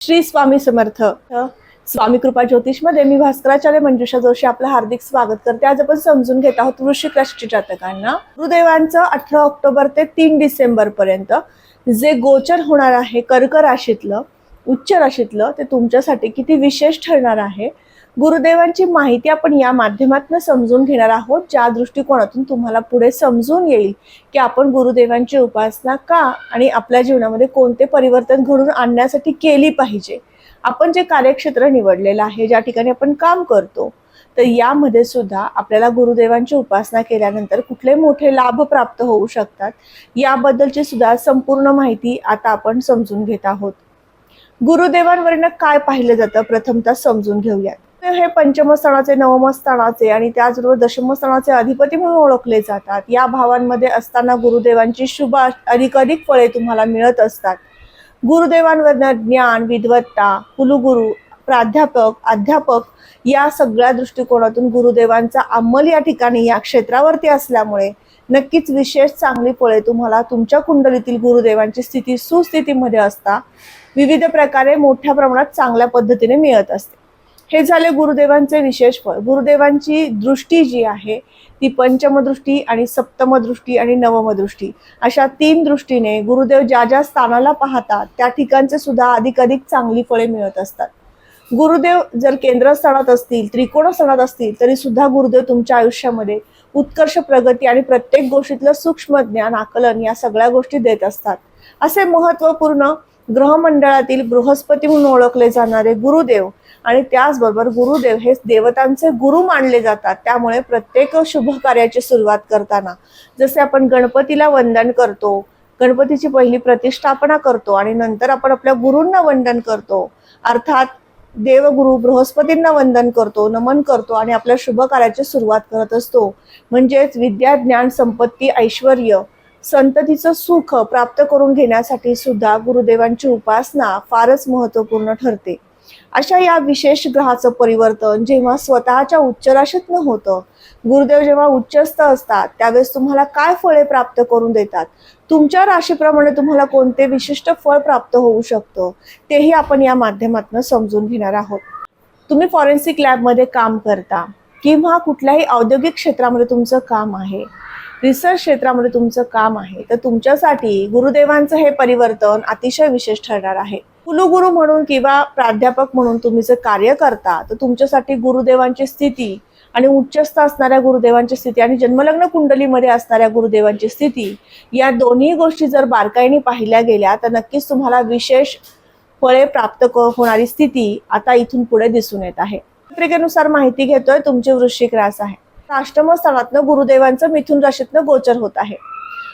श्री स्वामी समर्थ. स्वामी कृपा ज्योतिषमध्ये मी भास्कराचार्य मंजुषा जोशी आपलं हार्दिक स्वागत करते. आज आपण समजून घेत आहोत वृश्चिक राशीच्या जातकांना. गुरुदेवांचं अठरा ऑक्टोबर ते तीन डिसेंबर पर्यंत जे गोचर होणार आहे कर्क राशीतलं उच्च राशीतलं ते तुमच्यासाठी किती विशेष ठरणार आहे? गुरुदेवांची माहिती आपण या माध्यमातून समजून घेणार आहोत. ज्या दृष्टिकोनातून तुम्हाला पुढे समजून येईल की आपण गुरुदेवांची उपासना का आणि आपल्या जीवनामध्ये कोणते परिवर्तन घडून आणण्यासाठी केली पाहिजे. आपण जे कार्यक्षेत्र निवडलेलं आहे ज्या ठिकाणी आपण काम करतो तर यामध्ये सुद्धा आपल्याला गुरुदेवांची उपासना केल्यानंतर कुठले मोठे लाभ प्राप्त होऊ शकतात याबद्दलची सुद्धा संपूर्ण माहिती आता आपण समजून घेत आहोत. गुरुदेवांवरनं काय पाहिलं जातं? प्रथमतः समजून घेऊयात. हे पंचमस्थानाचे नवमस्थानाचे नवम स्थानाचे आणि त्याचबरोबर दशमस्थानाचे अधिपती म्हणून ओळखले जातात. या भावांमध्ये असताना गुरुदेवांची शुभ अधिकाधिक फळे तुम्हाला मिळत असतात. गुरुदेवांवर ज्ञान विद्वत्ता कुलुगुरू प्राध्यापक अध्यापक या सगळ्या दृष्टिकोनातून गुरुदेवांचा अंमल या ठिकाणी या क्षेत्रावरती असल्यामुळे नक्कीच विशेष चांगली फळे तुम्हाला तुमच्या कुंडलीतील गुरुदेवांची स्थिती सुस्थितीमध्ये असता. विविध प्रकारे मोठ्या प्रमाणात चांगल्या पद्धतीने मिळत असते. हे झाले गुरुदेवांचे विशेष फळ. गुरुदेवांची दृष्टी जी आहे ती पंचमदृष्टी आणि सप्तमदृष्टी आणि नवमदृष्टी. अशा तीन दृष्टीने गुरुदेव ज्या ज्या स्थानाला पाहतात त्या ठिकाणचे सुद्धा अधिकाधिक चांगली फळे मिळत असतात. गुरुदेव जर केंद्रस्थानात असतील त्रिकोणस्थानात असतील तरी सुद्धा गुरुदेव तुमच्या आयुष्यामध्ये उत्कर्ष प्रगती आणि प्रत्येक गोष्टीतलं सूक्ष्म ज्ञान आकलन या सगळ्या गोष्टी देत असतात. असे महत्त्वपूर्ण ग्रहमंडळातील बृहस्पती म्हणून ओळखले जाणारे गुरुदेव आणि त्याचबरोबर गुरुदेव हे देवतांचे गुरु मानले जातात. त्यामुळे प्रत्येक शुभ कार्याची सुरुवात करताना जसे आपण गणपतीला वंदन करतो गणपतीची पहिली प्रतिष्ठापना करतो आणि नंतर आपण आपल्या गुरूंना वंदन करतो. अर्थात देवगुरु बृहस्पतींना वंदन करतो नमन करतो आणि आपल्या शुभ कार्याची सुरुवात करत असतो. म्हणजेच विद्या ज्ञान संपत्ती ऐश्वर संततीचं सुख प्राप्त करून घेण्यासाठी सुद्धा गुरुदेवांची उपासना फारच महत्त्वपूर्ण ठरते. अशा या विशेष ग्रहाचं परिवर्तन जेव्हा स्वतःच्या उच्च न होतं गुरुदेव जेव्हा उच्चस्थ असतात त्यावेळेस तुम्हाला काय फळे प्राप्त करून देतात? तुमच्या राशीप्रमाणे तुम्हाला कोणते विशिष्ट फळ प्राप्त होऊ शकतं? तेही आपण या माध्यमातून समजून घेणार आहोत. तुम्ही फॉरेन्सिक लॅबमध्ये काम करता किंवा कुठल्याही औद्योगिक क्षेत्रामध्ये तुमचं काम आहे रिसर्च क्षेत्रामध्ये तुमचं काम आहे तर तुमच्यासाठी गुरुदेवांचं हे परिवर्तन अतिशय विशेष ठरणार आहे. कुलगुरू म्हणून किंवा प्राध्यापक म्हणून तुम्ही जर कार्य करता तर तुमच्यासाठी गुरुदेवांची स्थिती आणि उच्चस्थ असणाऱ्या गुरुदेवांची स्थिती आणि जन्मलग्न कुंडलीमध्ये असणाऱ्या गुरुदेवांची स्थिती या दोन्ही गोष्टी जर बारकाईने पाहिल्या गेल्या तर नक्कीच तुम्हाला विशेष फळे प्राप्त होणारी स्थिती आता इथून पुढे दिसून येत आहे. पत्रिकेनुसार माहिती घेतोय तुमची वृश्चिक रास आहे. अष्टम स्थानातनं गुरुदेवांचं मिथुन राशीतनं गोचर होत आहे.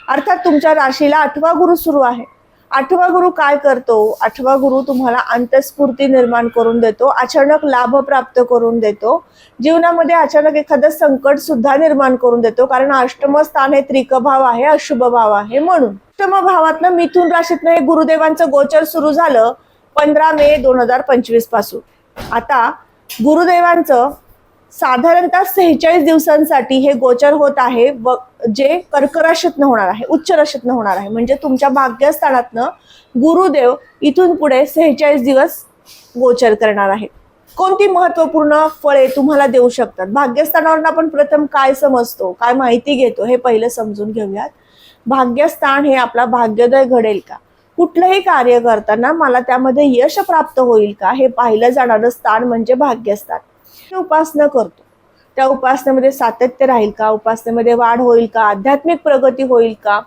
अर्थात तुमच्या राशीला आठवा गुरु सुरू आहे. आठवा गुरु काय करतो? आठवा गुरु तुम्हाला अंतस्फूर्ती निर्माण करून देतो अचानक लाभ प्राप्त करून देतो जीवनामध्ये अचानक एखादं संकट सुद्धा निर्माण करून देतो कारण अष्टम स्थान हे त्रिकभाव आहे अशुभ भाव आहे म्हणून. अष्टम भावातनं मिथुन राशीतनं हे गुरुदेवांचं गोचर सुरू झालं पंधरा मे दोन हजार पंचवीसपासून. आता गुरुदेवांचं साधारणतः सेहेचाळीस दिवसांसाठी हे गोचर होत आहे. व जे कर्कराशीतनं होणार आहे उच्च राशीतनं होणार आहे. म्हणजे तुमच्या भाग्यस्थानातनं गुरुदेव इथून पुढे सेहेचाळीस दिवस गोचर करणार आहे कोणती महत्त्वपूर्ण फळे तुम्हाला देऊ शकतात? भाग्यस्थानावरून आपण प्रथम काय समजतो काय माहिती घेतो हे पहिलं समजून घेऊयात. भाग्यस्थान हे आपला भाग्योदय घडेल का? कुठलंही कार्य करताना मला त्यामध्ये यश प्राप्त होईल का? हे पाहिलं जाणारं स्थान म्हणजे भाग्यस्थान. उपासना करतो. त्या उपासनेमध्ये सातत्य राहील का? उपासनेमध्ये वाढ होईल का? आध्यात्मिक प्रगती होईल का?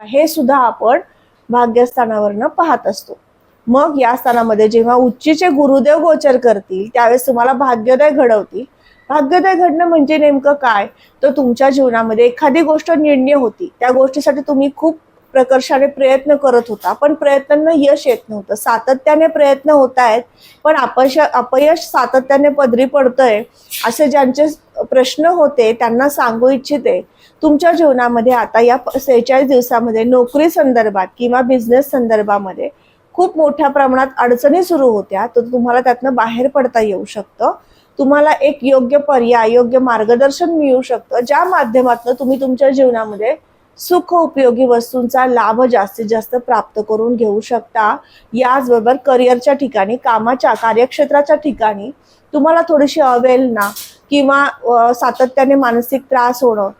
हे सुद्धा आपण भाग्यस्थानावरनं पाहत असतो. मग या स्थानामध्ये जेव्हा उच्चीचे गुरुदेव गोचर करतील त्यावेळेस तुम्हाला भाग्योदय घडवतील. भाग्योदय घडणं म्हणजे नेमकं काय? तर तुमच्या जीवनामध्ये एखादी गोष्ट निर्णय होती. त्या गोष्टीसाठी तुम्ही खूप प्रकर्षाने प्रयत्न करत होता पण प्रयत्नांना यश येत नव्हतं. सातत्याने प्रयत्न होत आहेत पण अपयश अपयश सातत्याने पदरी पडतंय असे ज्यांचे प्रश्न होते त्यांना सांगू इच्छिते तुमच्या जीवनामध्ये आता या सेहेचाळीस दिवसामध्ये नोकरी संदर्भात किंवा बिझनेस संदर्भामध्ये खूप मोठ्या प्रमाणात अडचणी सुरू होत्या तर तुम्हाला त्यातनं बाहेर पडता येऊ शकतं. तुम्हाला एक योग्य पर्याय योग्य मार्गदर्शन मिळू शकतं ज्या माध्यमातून तुम्ही तुमच्या जीवनामध्ये सुख उपयोगी वस्तूंचा लाभ जास्तीत जास्त प्राप्त करून घेऊ शकता. याचबरोबर करिअरच्या ठिकाणी कामाच्या कार्यक्षेत्राच्या ठिकाणी तुम्हाला थोडीशी अवेलना किंवा सातत्याने मानसिक त्रास होणं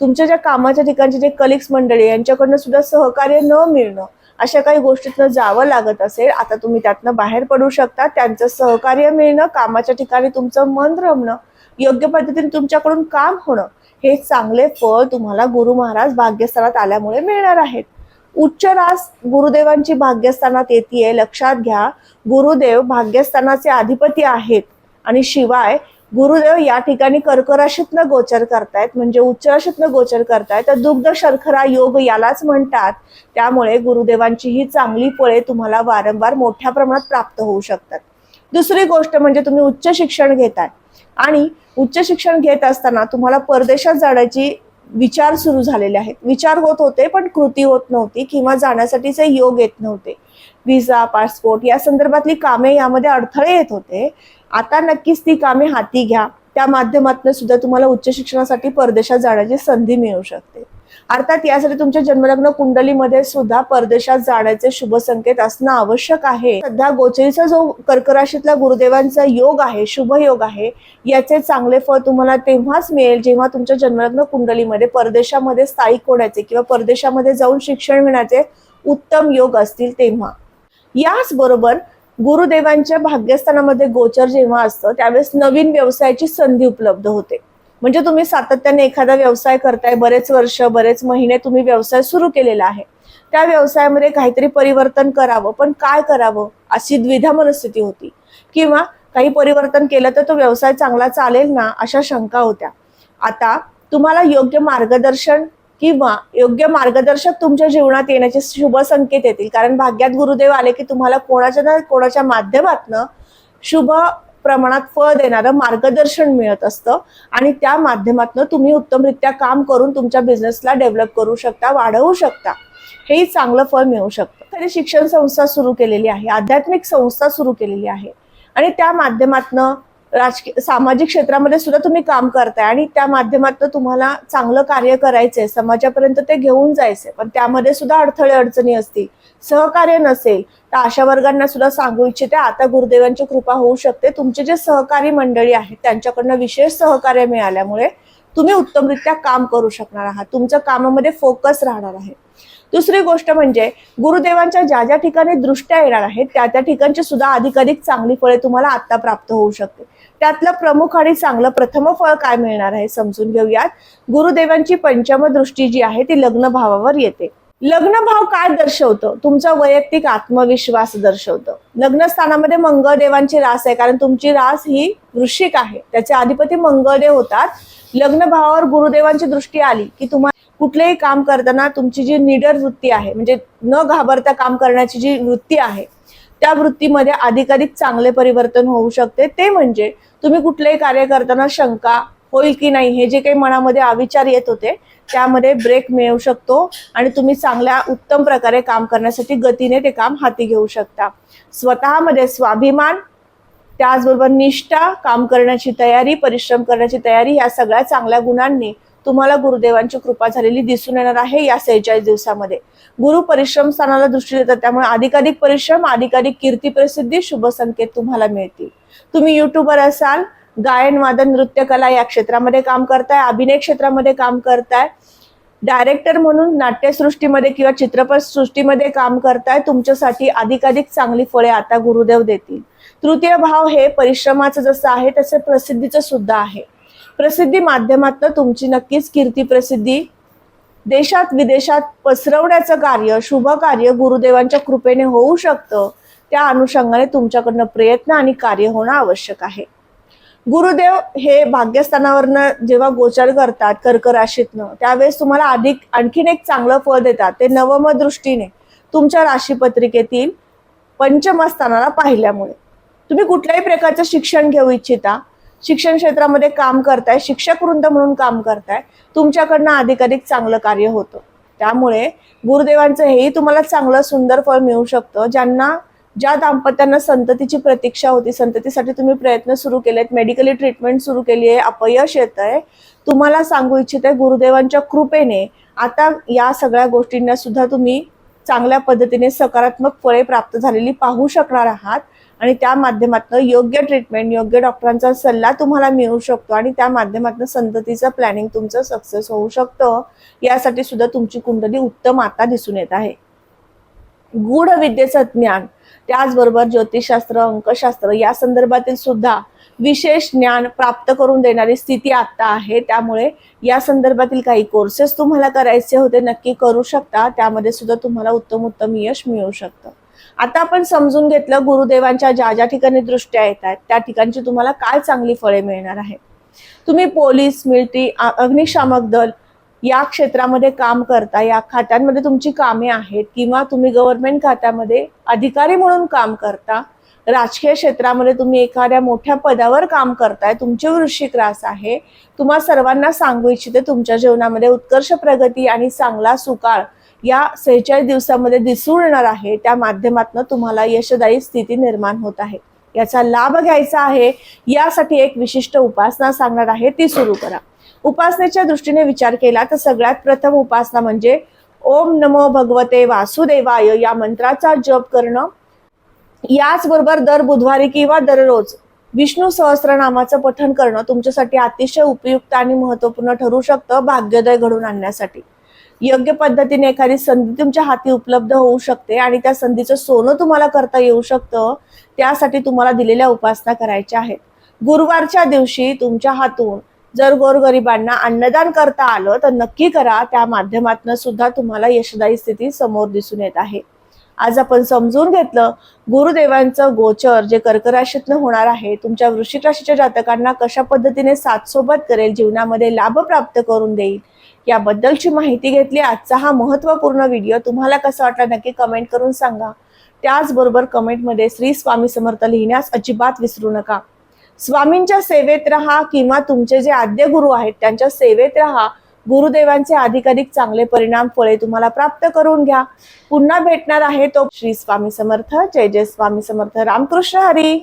तुमच्या ज्या कामाच्या ठिकाणचे जे कलिग्स मंडळी यांच्याकडनं सुद्धा सहकार्य न मिळणं अशा काही गोष्टीतनं जावं लागत असेल आता तुम्ही त्यातनं बाहेर पडू शकता. त्यांचं सहकार्य मिळणं कामाच्या ठिकाणी तुमचं मन रमणं योग्य पद्धतीने तुमच्याकडून काम होणं हे चांगले फळ तुम्हाला गुरु महाराज भाग्यस्थानात आल्यामुळे मिळणार आहेत. उच्च रास गुरुदेवांची भाग्यस्थानात येते लक्षात घ्या. गुरुदेव भाग्यस्थानाचे अधिपती आहेत. आणि शिवाय गुरुदेव या ठिकाणी कर्कराशीतनं गोचर करतायत. म्हणजे उच्च राशीतनं गोचर करतायत. तर दुग्ध शर्खरा योग यालाच म्हणतात. त्यामुळे गुरुदेवांची ही चांगली फळे तुम्हाला वारंवार मोठ्या प्रमाणात प्राप्त होऊ शकतात. दुसरी गोष्ट म्हणजे तुम्ही उच्च शिक्षण घेताय. आणि उच्च शिक्षण घेत असताना तुम्हाला परदेशात जाण्याची विचार सुरू झालेले आहेत. विचार होत होते पण कृती होत नव्हती किंवा जाण्यासाठीचे योग येत नव्हते. व्हिसा पासपोर्ट या संदर्भातली कामे यामध्ये अडथळे येत होते. आता नक्कीच ती कामे हाती घ्या. त्या माध्यमातून सुद्धा तुम्हाला उच्च शिक्षणासाठी परदेशात जाण्याची संधी मिळू शकते. अर्थात यासाठी तुमच्या जन्मलग्न कुंडलीमध्ये सुद्धा परदेशात जाण्याचे शुभ संकेत असणं आवश्यक आहे. सध्या गोचरीचा जो कर्कराशीतला गुरुदेवांचा योग आहे शुभ योग आहे याचे चांगले फळ तुम्हाला तेव्हाच मिळेल जेव्हा तुमच्या जन्मलग्न कुंडलीमध्ये परदेशामध्ये स्थायिक होण्याचे किंवा परदेशामध्ये जाऊन शिक्षण घेण्याचे उत्तम योग असतील तेव्हा. याचबरोबर गुरुदेवांच्या भाग्यस्थानामध्ये गोचर जेव्हा असतं त्यावेळेस नवीन व्यवसायाची संधी उपलब्ध होते. म्हणजे तुम्ही सातत्याने एखादा व्यवसाय करताय बरेच वर्ष बरेच महिने तुम्ही व्यवसाय सुरू केलेला आहे. त्या व्यवसायामध्ये काहीतरी परिवर्तन करावं पण काय करावं अशी द्विधा मनस्थिती होती. किंवा काही परिवर्तन केलं तर तो व्यवसाय चांगला चालेल ना अशा शंका होत्या. आता तुम्हाला योग्य मार्गदर्शन किंवा योग्य मार्गदर्शक तुमच्या जीवनात येण्याचे शुभ संकेत येतील. कारण भाग्यात गुरुदेव आले की तुम्हाला कोणाच्या ना कोणाच्या माध्यमातनं शुभ प्रमाणात फळ देणारं मार्गदर्शन मिळत असतं आणि त्या माध्यमातून तुम्ही उत्तमरित्या काम करून तुमच्या बिझनेसला डेव्हलप करू शकता वाढवू शकता. हेही चांगलं फळ मिळू शकतं. तरी शिक्षण संस्था सुरू केलेली आहे आध्यात्मिक संस्था सुरू केलेली आहे. आणि त्या माध्यमातनं राजकीय सामाजिक क्षेत्रामध्ये सुद्धा तुम्ही काम करताय आणि त्या माध्यमातून तुम्हाला चांगलं कार्य करायचंय समाजापर्यंत ते घेऊन जायचंय. पण त्यामध्ये सुद्धा अडथळे अडचणी असतील सहकार्य नसेल तर अशा वर्गांना सुद्धा सांगू इच्छिते आता गुरुदेवांची कृपा होऊ शकते. तुमचे जे सहकारी मंडळी आहेत त्यांच्याकडनं विशेष सहकार्य मिळाल्यामुळे तुम्ही उत्तमरित्या काम करू शकणार आहात. तुमच्या कामामध्ये फोकस राहणार आहे. दुसरी गोष्ट म्हणजे गुरुदेवांच्या ज्या ज्या ठिकाणी दृष्ट्या येणार आहेत त्या त्या ठिकाणची सुद्धा अधिकाधिक चांगली फळे तुम्हाला आता प्राप्त होऊ शकते. त्यातलं प्रमुख आणि चांगलं प्रथम फळ काय मिळणार आहे समजून घेऊयात. गुरुदेवांची पंचम दृष्टी जी आहे ती लग्न भावावर येते. लग्न भाव काय दर्शवतं? तुमचा वैयक्तिक आत्मविश्वास दर्शवतं. लग्नस्थानामध्ये मंगळदेवांची रास आहे कारण तुमची रास ही वृश्चिक आहे. त्याचे अधिपती मंगळदेव होतात. लग्न भावावर गुरुदेवांची दृष्टी आली की तुम्हाला कुठलेही काम करताना तुमची जी निडर वृत्ती आहे म्हणजे न घाबरता काम करण्याची जी वृत्ती आहे त्या वृत्तीमध्ये अधिकाधिक चांगले परिवर्तन होऊ शकते. ते म्हणजे तुम्ही कुठलेही कार्य करताना शंका होईल की नाही हे जे काही मनामध्ये अविचार येत होते त्यामध्ये ब्रेक मिळू शकतो आणि तुम्ही चांगल्या उत्तम प्रकारे काम करण्यासाठी गतीने ते काम हाती घेऊ शकता. स्वतःमध्ये स्वाभिमान त्याचबरोबर निष्ठा काम करण्याची तयारी परिश्रम करण्याची तयारी ह्या सगळ्या चांगल्या गुणांनी तुम्हाला गुरुदेवांची कृपा झालेली दिसून येणार आहे या सेहेचाळीस दिवसामध्ये. गुरु परिश्रम स्थानाला दृष्टी देतात त्यामुळे अधिकाधिक परिश्रम अधिकाधिक कीर्ती प्रसिद्धी शुभ संकेत तुम्हाला मिळतील. तुम्ही युट्यूबर असाल गायन वादन नृत्यकला या क्षेत्रामध्ये काम करताय अभिनय क्षेत्रामध्ये काम करताय. डायरेक्टर म्हणून नाट्यसृष्टीमध्ये किंवा चित्रपट सृष्टीमध्ये काम करताय. तुमच्यासाठी अधिकाधिक चांगली फळे आता गुरुदेव देतील. तृतीय भाव हे परिश्रमाचं जसं आहे तसं प्रसिद्धीचं सुद्धा आहे. प्रसिद्धी माध्यमातून तुमची नक्कीच कीर्ती प्रसिद्धी. देशात विदेशात पसरवण्याचं कार्य शुभ कार्य गुरुदेवांच्या कृपेने होऊ शकतं. त्या अनुषंगाने तुमच्याकडनं प्रयत्न आणि कार्य होणं आवश्यक आहे. गुरुदेव हे भाग्यस्थानावरनं जेव्हा गोचर करतात कर्क राशीतनं त्यावेळेस तुम्हाला अधिक आणखीन एक चांगलं फळ देतात. ते नवम दृष्टीने तुमच्या राशीपत्रिकेतील पंचमस्थानाला पाहिल्यामुळे. तुम्ही कुठल्याही प्रकारचं शिक्षण घेऊ इच्छिता शिक्षण क्षेत्रामध्ये काम करताय शिक्षक वृंद म्हणून काम करताय तुमच्याकडनं अधिकाधिक चांगलं कार्य होतं. त्यामुळे गुरुदेवांचं हेही तुम्हाला चांगलं सुंदर फळ मिळू शकतं ज्यांना ज्या दाम्पत्यांना संततीची प्रतीक्षा होती संततीसाठी तुम्ही प्रयत्न सुरू केलेत मेडिकली ट्रीटमेंट सुरू केली आहे अपयश येत आहे तुम्हाला सांगू इच्छिते गुरुदेवांच्या कृपेने आता या सगळ्या गोष्टींना सुद्धा तुम्ही चांगल्या पद्धतीने सकारात्मक फळे प्राप्त झालेली पाहू शकणार आहात आणि त्या माध्यमातून योग्य ट्रीटमेंट योग्य डॉक्टरांचा सल्ला तुम्हाला मिळू शकतो आणि त्या माध्यमातून संततीचं प्लॅनिंग तुमचं सक्सेस होऊ शकतं. यासाठी सुद्धा तुमची कुंडली उत्तम आता दिसून येत आहे. गूढ विद्येचं ज्ञान त्याचबरोबर ज्योतिषशास्त्र अंकशास्त्र या संदर्भातील सुद्धा विशेष ज्ञान प्राप्त करून देणारी स्थिती आता आहे. त्यामुळे या संदर्भातील काही कोर्सेस तुम्हाला करायचे होते नक्की करू शकता. त्यामध्ये सुद्धा तुम्हाला उत्तम उत्तम यश मिळू शकतं. आता आपण समजून घेतलं गुरुदेवांच्या ज्या ज्या ठिकाणी दृष्ट्या येत आहेत त्या ठिकाणची तुम्हाला काय चांगली फळे मिळणार आहेत? तुम्ही पोलीस मिलिटरी अग्निशामक दल या क्षेत्रामध्ये काम करता या खात्यांमध्ये तुमची कामे आहेत किंवा तुम्ही गव्हर्नमेंट खात्यामध्ये अधिकारी म्हणून काम करता राजकीय क्षेत्रामध्ये तुम्ही एखाद्या मोठ्या पदावर काम करताय तुमची वृश्चिक रास आहे तुम्हा सर्वांना सांगू इच्छिते तुमच्या जीवनामध्ये उत्कर्ष प्रगती आणि चांगला सुकाळ या सेहेचाळीस दिवसामध्ये दिसून येणार आहे. त्या माध्यमातून तुम्हाला यशदायी स्थिती निर्माण होत आहे. याचा लाभ घ्यायचा आहे. यासाठी एक विशिष्ट उपासना सांगणार आहे. ती सुरू करा. उपासनेच्या दृष्टीने विचार केला तर सगळ्यात प्रथम उपासना म्हणजे ओम नमो भगवते वासुदेवाय या मंत्राचा जप करणं. याचबरोबर दर बुधवारी किंवा दररोज विष्णू सहस्रनामाचं पठण करणं तुमच्यासाठी अतिशय उपयुक्त आणि महत्त्वपूर्ण ठरू शकतं भाग्योदय घडून आणण्यासाठी. योग्य पद्धतीने एखादी संधी तुमच्या हाती उपलब्ध होऊ शकते आणि त्या संधीचं सोनं तुम्हाला करता येऊ शकतं. त्यासाठी तुम्हाला दिलेल्या उपासना करायच्या आहेत. गुरुवारच्या दिवशी तुमच्या हातून जर गोरगरिबांना अन्नदान करता आलं तर नक्की करा. त्या माध्यमातून सुद्धा तुम्हाला यशदायी स्थिती समोर दिसून येत आहे. आज आपण समजून घेतलं गुरुदेवांचं गोचर जे कर्क राशीतनं होणार आहे तुमच्या वृश्चिक राशीच्या जातकांना कशा पद्धतीने साथ सोबत करेल जीवनामध्ये लाभ प्राप्त करून देईल याबद्दलची माहिती घेतली. आजचा हा महत्त्वपूर्ण व्हिडिओ तुम्हाला कसा वाटला नक्की कमेंट करून सांगा. त्याचबरोबर कमेंटमध्ये श्री स्वामी समर्थ लिहिण्यास अजिबात विसरू नका. स्वामींच्या सेवेत राहा किंवा तुमचे जे आद्य गुरु आहेत त्यांच्या सेवेत राहा. गुरुदेवांचे अधिकाधिक चांगले परिणाम फळे तुम्हाला प्राप्त करून घ्या. पुन्हा भेटणार आहे तो श्री स्वामी समर्थ. जय जय स्वामी समर्थ. रामकृष्ण हरी.